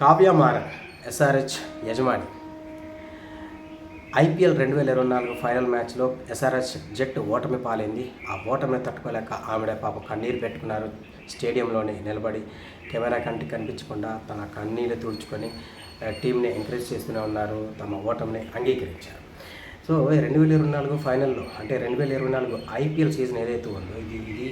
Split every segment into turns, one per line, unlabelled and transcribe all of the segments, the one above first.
Kavya Maran SRH యజమాని. IPL రెండు వేల ఇరవై నాలుగు ఫైనల్ మ్యాచ్లో ఎస్ఆర్హెచ్ జట్టు ఓటమి పాలైంది. ఆ ఓటమి తట్టుకోలేక ఆవిడ పాప కన్నీరు పెట్టుకున్నారు. స్టేడియంలోనే నిలబడి కెమెరా కంటికి కనిపించకుండా తన కన్నీళ్ళు తుడుచుకొని టీంని ఎంకరేజ్ చేస్తూనే ఉన్నారు. తమ ఓటమిని అంగీకరించారు. సో రెండు వేల ఇరవై నాలుగు ఫైనల్లో అంటే రెండు వేల ఇరవై నాలుగు ఐపీఎల్ సీజన్ ఏదైతే ఉందో ఇది ఇది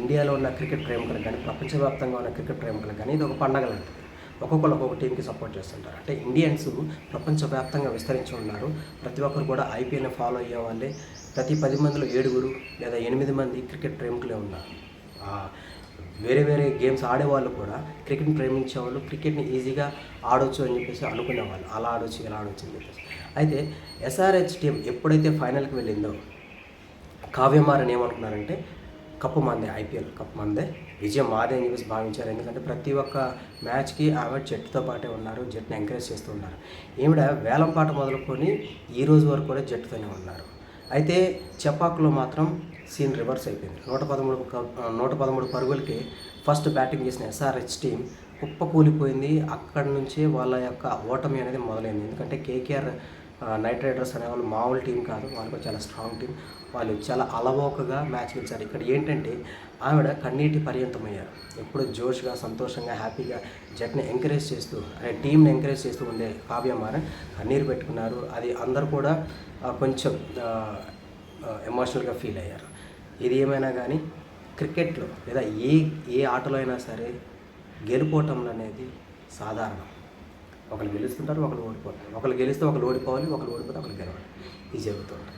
ఇండియాలో ఉన్న క్రికెట్ ప్రేమికులకు కానీ ప్రపంచవ్యాప్తంగా ఉన్న క్రికెట్ ప్రేమికులకు కానీ ఇది ఒక పండగ లాంటిది ఒక్కొక్కరు ఒక్కొక్క టీంకి సపోర్ట్ చేస్తుంటారు. అంటే ఇండియన్స్ ప్రపంచవ్యాప్తంగా విస్తరించి ఉన్నారు. ప్రతి ఒక్కరు కూడా ఐపీఎల్ని ఫాలో అయ్యే వాళ్ళే. ప్రతి పది మందిలో ఏడుగురు లేదా ఎనిమిది మంది క్రికెట్ ప్రేమికులే ఉన్నారు. వేరే వేరే గేమ్స్ ఆడేవాళ్ళు కూడా క్రికెట్ని ప్రేమించే వాళ్ళు క్రికెట్ని ఈజీగా ఆడొచ్చు అని చెప్పేసి అనుకునేవాళ్ళు అలా ఆడొచ్చు ఇలా ఆడొచ్చు అని చెప్పేసి. అయితే ఎస్ఆర్హెచ్ టీం ఎప్పుడైతే ఫైనల్కి వెళ్ళిందో కావ్యమారని ఏమనుకున్నారంటే కప్పు మందే ఐపీఎల్ కప్పు మందే. విజయం మాదే అని చెప్పేసి భావించారు. ఎందుకంటే ప్రతి ఒక్క మ్యాచ్కి ఆమె జట్టుతో పాటే ఉన్నారు జట్టుని ఎంకరేజ్ చేస్తూ ఉన్నారు. ఈవిడ వేలం పాట మొదలుకొని ఈ రోజు వరకు కూడా జట్టుతోనే ఉన్నారు. అయితే చపాకులో మాత్రం సీన్ రివర్స్ అయిపోయింది. నూట పదమూడు నూట పదమూడు పరుగులకి ఫస్ట్ బ్యాటింగ్ చేసిన ఎస్ఆర్హెచ్ టీం కుప్ప కూలిపోయింది అక్కడి నుంచే వాళ్ళ యొక్క ఓటమి అనేది మొదలైంది. ఎందుకంటే కేకేఆర్ నైట్ రైడర్స్ అనే వాళ్ళు మామూలు టీం కాదు వాళ్ళు చాలా స్ట్రాంగ్ టీం వాళ్ళు చాలా అలవోకగా మ్యాచ్ గెలిచారు. ఇక్కడ ఏంటంటే ఆవిడ కన్నీటి పర్యంతమయ్యారు. ఎప్పుడు జోష్గా సంతోషంగా హ్యాపీగా జట్ని ఎంకరేజ్ చేస్తూ అనే టీంని ఎంకరేజ్ చేస్తూ ఉండే కావ్యమార కన్నీరు పెట్టుకున్నారు. అది అందరు కూడా కొంచెం ఎమోషనల్గా ఫీల్ అయ్యారు. ఇది ఏమైనా కానీ క్రికెట్లో లేదా ఏ ఏ ఆటలో అయినా సరే గెలుపోవటం అనేది సాధారణం. ఒకరు గెలుస్తుంటారు ఒకరు ఓడిపోతారు. ఒకరు గెలిస్తే ఒకరు ఓడిపోవాలి ఒకరు ఓడిపోతే ఒకరు గెలవాలి. ఇది జరుగుతుంది